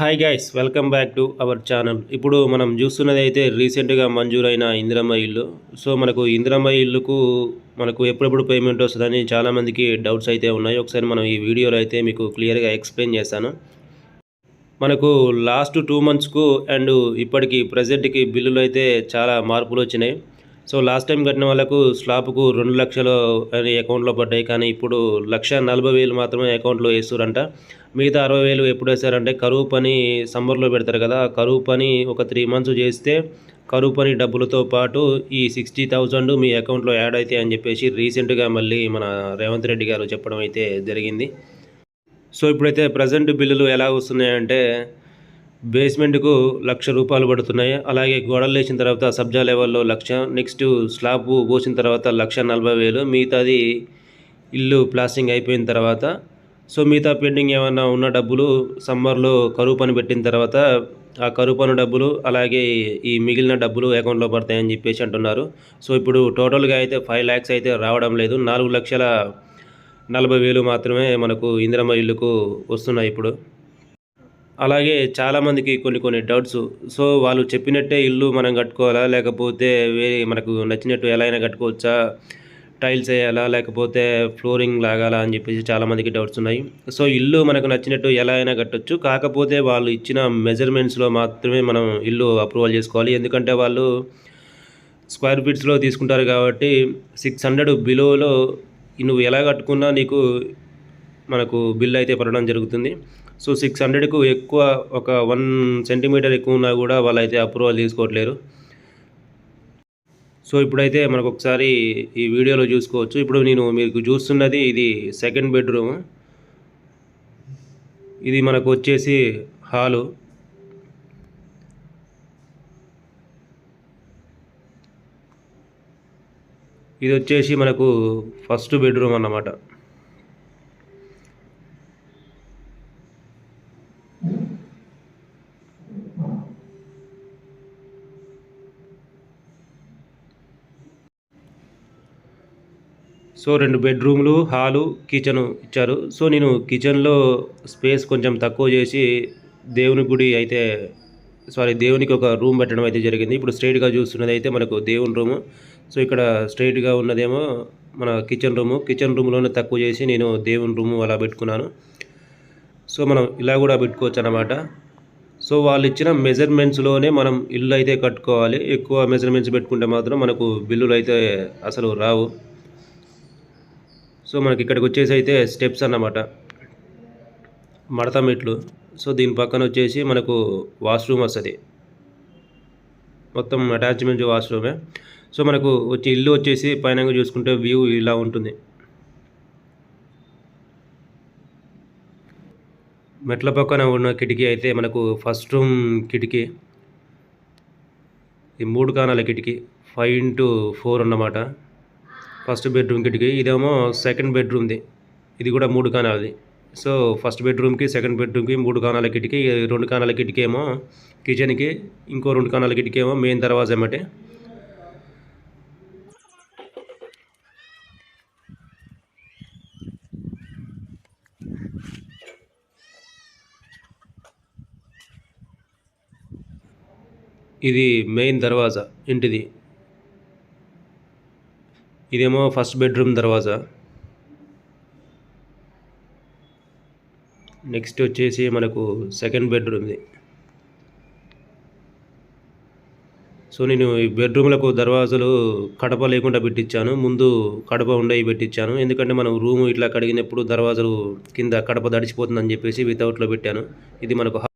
Hi guys welcome back to our channel ఇప్పుడు మనం చూస్తున్నది అయితే రీసెంట్గా మంజూరైన ఇందిరమ్మ ఇల్లు. సో మనకు ఇందిరమ్మ ఇల్లుకు మనకు ఎప్పుడెప్పుడు పేమెంట్ వస్తుందని చాలామందికి డౌట్స్ అయితే ఉన్నాయి. ఒకసారి మనం ఈ వీడియోలో అయితే మీకు క్లియర్గా ఎక్స్ప్లెయిన్ చేస్తాను. మనకు లాస్ట్ టూ మంత్స్కు అండ్ ఇప్పటికి ప్రజెంట్కి బిల్లులు అయితే చాలా మార్పులు వచ్చినాయి. సో లాస్ట్ టైం కట్టిన వాళ్ళకు స్లాబ్కు రెండు లక్షలు అని అకౌంట్లో పడ్డాయి. కానీ ఇప్పుడు లక్ష నలభై వేలు మాత్రమే అకౌంట్లో వేస్తారంట మిగతా అరవై వేలు ఎప్పుడు వేస్తారంటే కరువు పని సమ్మర్లో పెడతారు కదా. కరువు పని ఒక త్రీ మంత్స్ చేస్తే కరువు పని డబ్బులతో పాటు ఈ సిక్స్టీ థౌజండ్ మీ అకౌంట్లో యాడ్ అవుతాయి అని చెప్పేసి రీసెంట్గా మళ్ళీ మన రేవంత్ రెడ్డి గారు చెప్పడం అయితే జరిగింది. సో ఇప్పుడైతే ప్రజెంట్ బిల్లులు ఎలా వస్తున్నాయంటే బేస్మెంట్కు లక్ష రూపాయలు పడుతున్నాయి. అలాగే గోడలు వేసిన తర్వాత సబ్జా లెవెల్లో లక్ష నెక్స్ట్ స్లాబ్ పోసిన తర్వాత లక్ష నలభై వేలు మిగతాది ఇల్లు ప్లాస్టింగ్ అయిపోయిన తర్వాత. సో మిగతా పెండింగ్ ఏమైనా ఉన్న డబ్బులు సమ్మర్లో కరువు పని పెట్టిన తర్వాత ఆ కరువు పని డబ్బులు అలాగే ఈ మిగిలిన డబ్బులు అకౌంట్లో పడతాయని చెప్పేసి అంటున్నారు. సో ఇప్పుడు టోటల్గా అయితే ఫైవ్ ల్యాక్స్ అయితే రావడం లేదు. నాలుగు లక్షల నలభై వేలు మాత్రమే మనకు ఇందిరమ్మ ఇల్లుకు వస్తున్నాయి ఇప్పుడు. అలాగే చాలామందికి కొన్ని కొన్ని డౌట్స్. సో వాళ్ళు చెప్పినట్టే ఇల్లు మనం కట్టుకోవాలా? లేకపోతే వేరే మనకు నచ్చినట్టు ఎలా అయినా కట్టుకోవచ్చా? టైల్స్ వేయాలా? లేకపోతే ఫ్లోరింగ్ లాగాలా? అని చెప్పేసి చాలామందికి డౌట్స్ ఉన్నాయి. సో ఇల్లు మనకు నచ్చినట్టు ఎలా అయినా కట్టొచ్చు. కాకపోతే వాళ్ళు ఇచ్చిన మెజర్మెంట్స్లో మాత్రమే మనం ఇల్లు అప్రూవల్ చేసుకోవాలి. ఎందుకంటే వాళ్ళు స్క్వేర్ ఫీట్స్లో తీసుకుంటారు కాబట్టి సిక్స్ హండ్రెడ్ బిలోలో నువ్వు ఎలా కట్టుకున్నా నీకు మనకు బిల్ అయితే పడడం జరుగుతుంది. సో సిక్స్ హండ్రెడ్కు ఎక్కువ ఒక వన్ సెంటీమీటర్ ఎక్కువ ఉన్నా కూడా వాళ్ళైతే అప్రూవల్ తీసుకోవట్లేరు. సో ఇప్పుడైతే మనకు ఒకసారి ఈ వీడియోలో చూసుకోవచ్చు. ఇప్పుడు నేను మీకు చూస్తున్నది ఇది సెకండ్ బెడ్రూమ్ ఇది మనకు వచ్చేసి హాలు. ఇది వచ్చేసి మనకు ఫస్ట్ బెడ్రూమ్ అన్నమాట. సో రెండు బెడ్రూమ్లు హాలు కిచెన్ ఇచ్చారు. సో నేను కిచెన్లో స్పేస్ కొంచెం తక్కువ చేసి దేవుని గుడి అయితే సారీ దేవునికి ఒక రూమ్ పెట్టడం అయితే జరిగింది. ఇప్పుడు స్ట్రైట్గా చూస్తున్నది అయితే మనకు దేవుని రూము. సో ఇక్కడ స్ట్రైట్గా ఉన్నదేమో మన కిచెన్ రూము. కిచెన్ రూమ్లోనే తక్కువ చేసి నేను దేవుని రూము అలా పెట్టుకున్నాను. సో మనం ఇలా కూడా పెట్టుకోవచ్చు అనమాట సో వాళ్ళు ఇచ్చిన మెజర్మెంట్స్లోనే మనం ఇల్లు అయితే కట్టుకోవాలి. ఎక్కువ మెజర్మెంట్స్ పెట్టుకుంటే మాత్రం మనకు బిల్లులు అయితే అసలు రావు. సో మనకి ఇక్కడికి వచ్చేసి అయితే స్టెప్స్ అన్నమాట. మడత మెట్లు. సో దీని పక్కన వచ్చేసి మనకు వాష్రూమ్ వస్తుంది. మొత్తం అటాచ్మెంట్ వాష్రూమే. సో మనకు వచ్చి ఇల్లు వచ్చేసి పైన చూసుకుంటే వ్యూ ఇలా ఉంటుంది. మెట్ల పక్కన ఉన్న కిటికీ అయితే మనకు ఫస్ట్ రూమ్ కిటికీ. ఈ మూడు కానాల కిటికీ. ఫైవ్ ఇంటూ ఫోర్ అన్నమాట. ఫస్ట్ బెడ్రూమ్ కిటికీ ఇదేమో సెకండ్ బెడ్రూమ్ది. ఇది కూడా మూడు కానాలది. సో ఫస్ట్ బెడ్రూమ్కి సెకండ్ బెడ్రూమ్కి మూడు కానాల కిటికీ రెండు కానాల కిటికీ ఏమో కిచెన్కి ఇంకో రెండు కానాల కిటికీ ఏమో మెయిన్ దర్వాజా ఏమంటే. ఇది మెయిన్ దర్వాజా ఇంటిది. ఇదేమో ఫస్ట్ బెడ్రూమ్ దర్వాజా. నెక్స్ట్ వచ్చేసి మనకు సెకండ్ బెడ్రూమ్ది సో నేను ఈ బెడ్రూమ్లకు దర్వాజాలు కడప లేకుండా పెట్టించాను ముందు కడప ఉండేవి పెట్టించాను ఎందుకంటే మనం రూము ఇట్లా కడిగినప్పుడు దర్వాజాలు కింద కడప దడిచిపోతుందని చెప్పేసి వితౌట్లో పెట్టాను. ఇది మనకు